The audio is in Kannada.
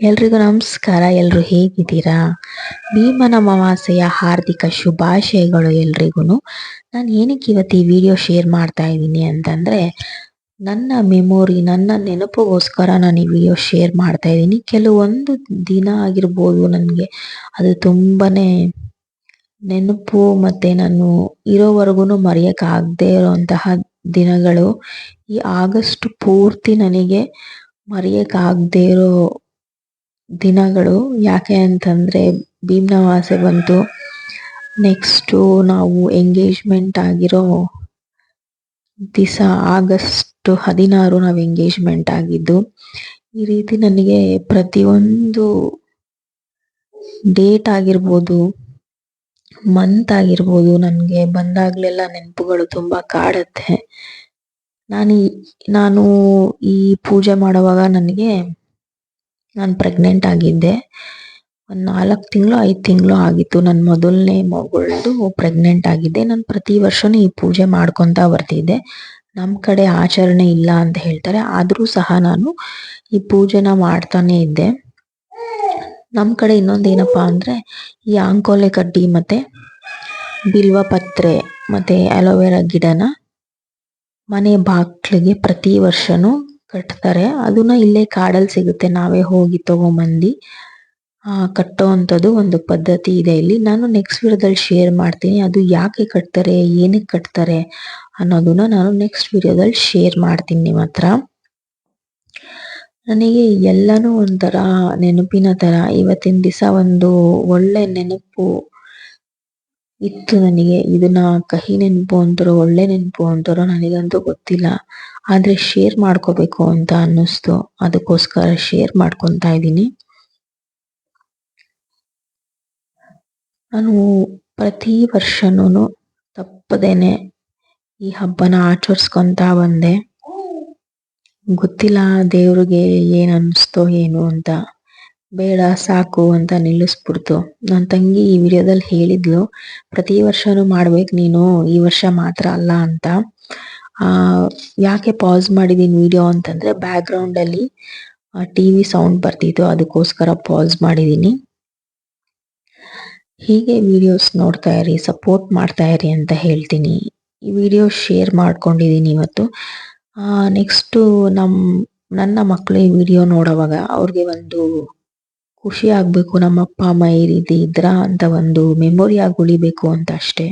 ಎಲ್ರಿಗೂ ನಮಸ್ಕಾರ ಎಲ್ಲರೂ ಹೇಗಿದ್ದೀರಾ? ಭೀಮನ ಅಮಾವಾಸ್ಯೆಯ ಹಾರ್ದಿಕ ಶುಭಾಶಯಗಳು ಎಲ್ರಿಗೂ ನಾನು ಏನಕ್ಕೆ ಇವತ್ತು ಈ ವಿಡಿಯೋ ಶೇರ್ ಮಾಡ್ತಾ ಇದ್ದೀನಿ ಅಂತಂದರೆ, ನನ್ನ ಮೆಮೊರಿ ನನ್ನ ನೆನಪುಗೋಸ್ಕರ ನಾನು ಈ ವಿಡಿಯೋ ಶೇರ್ ಮಾಡ್ತಾ ಇದ್ದೀನಿ. ಕೆಲವೊಂದು ದಿನ ಆಗಿರ್ಬೋದು ನನಗೆ, ಅದು ತುಂಬಾ ನೆನಪು ಮತ್ತು ನಾನು ಇರೋವರೆಗೂ ಮರೆಯೋಕ್ಕಾಗದೇ ಇರೋವಂತಹ ದಿನಗಳು ಈ ಆಗಸ್ಟ್ ಪೂರ್ತಿ ನನಗೆ ಮರೆಯೋಕ್ಕಾಗದೇ ಇರೋ ದಿನಗಳು ಯಾಕೆ ಅಂತಂದ್ರೆ ಭೀಮ್ನವಾಸೆ ಬಂತು. ನೆಕ್ಸ್ಟು ನಾವು ಎಂಗೇಜ್ಮೆಂಟ್ ಆಗಿರೋ ದಿಸ ಆಗಸ್ಟ್ ಹದಿನಾರು ನಾವು ಎಂಗೇಜ್ಮೆಂಟ್ ಆಗಿದ್ದು, ಈ ರೀತಿ ನನಗೆ ಪ್ರತಿಯೊಂದು ಡೇಟ್ ಆಗಿರ್ಬೋದು ಮಂತ್ ಆಗಿರ್ಬೋದು ನನಗೆ ಬಂದಾಗ್ಲೆಲ್ಲ ನೆನಪುಗಳು ತುಂಬ ಕಾಡತ್ತೆ. ನಾನು ನಾನು ಈ ಪೂಜೆ ಮಾಡುವಾಗ ನನಗೆ ನಾನು ಪ್ರೆಗ್ನೆಂಟ್ ಆಗಿದ್ದೆ. ಒಂದು ನಾಲ್ಕು ತಿಂಗಳು, ಐದು ತಿಂಗಳು ಆಗಿತ್ತು. ನನ್ನ ಮೊದಲನೇ ಮಗಳದು ಪ್ರೆಗ್ನೆಂಟ್ ಆಗಿದ್ದೆ. ನಾನು ಪ್ರತಿ ವರ್ಷವೂ ಈ ಪೂಜೆ ಮಾಡ್ಕೊತಾ ಬರ್ತಿದ್ದೆ. ನಮ್ಮ ಕಡೆ ಆಚರಣೆ ಇಲ್ಲ ಅಂತ ಹೇಳ್ತಾರೆ. ಆದರೂ ಸಹ ನಾನು ಈ ಪೂಜೆನ ಮಾಡ್ತಾನೆ ಇದ್ದೆ. ನಮ್ಮ ಕಡೆ ಇನ್ನೊಂದು ಏನಪ್ಪ ಅಂದರೆ ಈ ಅಂಕೋಲೆ ಕಡ್ಡಿ ಮತ್ತು ಬಿಲ್ವ ಪತ್ರೆ ಮತ್ತು ಅಲೋವೆರಾ ಗಿಡನ ಮನೆ ಬಾಗಿಲಿಗೆ ಪ್ರತಿ ವರ್ಷನೂ ಕಟ್ತಾರೆ. ಅದನ್ನ ಇಲ್ಲೇ ಕಾಡಲ್ಲಿ ಸಿಗುತ್ತೆ. ನಾವೇ ಹೋಗಿ ತಗೊಂಬಂದು, ಆ, ಕಟ್ಟುವಂಥದ್ದು ಒಂದು ಪದ್ಧತಿ ಇದೆ ಇಲ್ಲಿ. ನಾನು ನೆಕ್ಸ್ಟ್ ವಿಡಿಯೋದಲ್ಲಿ ಶೇರ್ ಮಾಡ್ತೀನಿ. ಅದು ಯಾಕೆ ಕಟ್ತಾರೆ, ಏನಕ್ಕೆ ಕಟ್ತಾರೆ ಅನ್ನೋದನ್ನ ನಾನು ನೆಕ್ಸ್ಟ್ ವಿಡಿಯೋದಲ್ಲಿ ಶೇರ್ ಮಾಡ್ತೀನಿ ನಿಮ್ಮ ಹತ್ರ. ನನಗೆ ಎಲ್ಲಾನು ಒಂಥರ ನೆನಪಿನ ಥರ. ಇವತ್ತಿನ ದಿವಸ ಒಂದು ಒಳ್ಳೆ ನೆನಪು ಇತ್ತು ನನಗೆ. ಇದನ್ನ ಕಹಿ ನೆನಪು ಅಂತಾರೋ, ಒಳ್ಳೆ ನೆನಪು ಅಂತಾರೋ ನನಗಂತೂ ಗೊತ್ತಿಲ್ಲ. ಆದ್ರೆ ಶೇರ್ ಮಾಡ್ಕೋಬೇಕು ಅಂತ ಅನ್ನಿಸ್ತು. ಅದಕ್ಕೋಸ್ಕರ ಶೇರ್ ಮಾಡ್ಕೊಂತಾ ಇದ್ದೀನಿ. ನಾನು ಪ್ರತಿ ವರ್ಷನೂ ತಪ್ಪದೇನೆ ಈ ಹಬ್ಬನ ಆಚರಿಸ್ಕೊಂತ ಬಂದೆ. ಗೊತ್ತಿಲ್ಲ ದೇವ್ರಿಗೆ ಏನ್ ಅನ್ನಿಸ್ತೋ ಏನು ಅಂತ. ಬೇಡ, ಸಾಕು ಅಂತ ನಿಲ್ಲಿಸ್ಬಿಡ್ತು. ನನ್ನ ತಂಗಿ ಈ ವಿಡಿಯೋದಲ್ಲಿ ಹೇಳಿದ್ಲು, ಪ್ರತಿ ವರ್ಷನೂ ಮಾಡ್ಬೇಕು ನೀನು, ಈ ವರ್ಷ ಮಾತ್ರ ಅಲ್ಲ ಅಂತ. ಯಾಕೆ ಪಾಸ್ ಮಾಡಿದ್ದೀನಿ ವಿಡಿಯೋ ಅಂತಂದ್ರೆ ಬ್ಯಾಕ್ಗ್ರೌಂಡಲ್ಲಿ ಟಿ ಟಿವಿ ಸೌಂಡ್ ಬರ್ತಿತ್ತು, ಅದಕ್ಕೋಸ್ಕರ ಪಾಸ್ ಮಾಡಿದ್ದೀನಿ ಹೀಗೆ ವಿಡಿಯೋಸ್ ನೋಡ್ತಾ ಇರಿ ಸಪೋರ್ಟ್ ಮಾಡ್ತಾ ಇರಿ ಅಂತ ಹೇಳ್ತೀನಿ. ಈ ವಿಡಿಯೋ ಶೇರ್ ಮಾಡ್ಕೊಂಡಿದ್ದೀನಿ ಇವತ್ತು. ನೆಕ್ಸ್ಟು ನಮ್ಮ, ನನ್ನ ಮಕ್ಕಳು ಈ ವಿಡಿಯೋ ನೋಡೋವಾಗ ಅವ್ರಿಗೆ ಒಂದು ಖುಷಿ ಆಗ್ಬೇಕು ನಮ್ಮ ಅಪ್ಪ, ಅಮ್ಮ ಈ ರೀತಿ ಇದ್ರ ಅಂತ ಒಂದು ಮೆಮೊರಿ ಆಗಿ ಉಳಿಬೇಕು ಅಂತ ಅಷ್ಟೇ.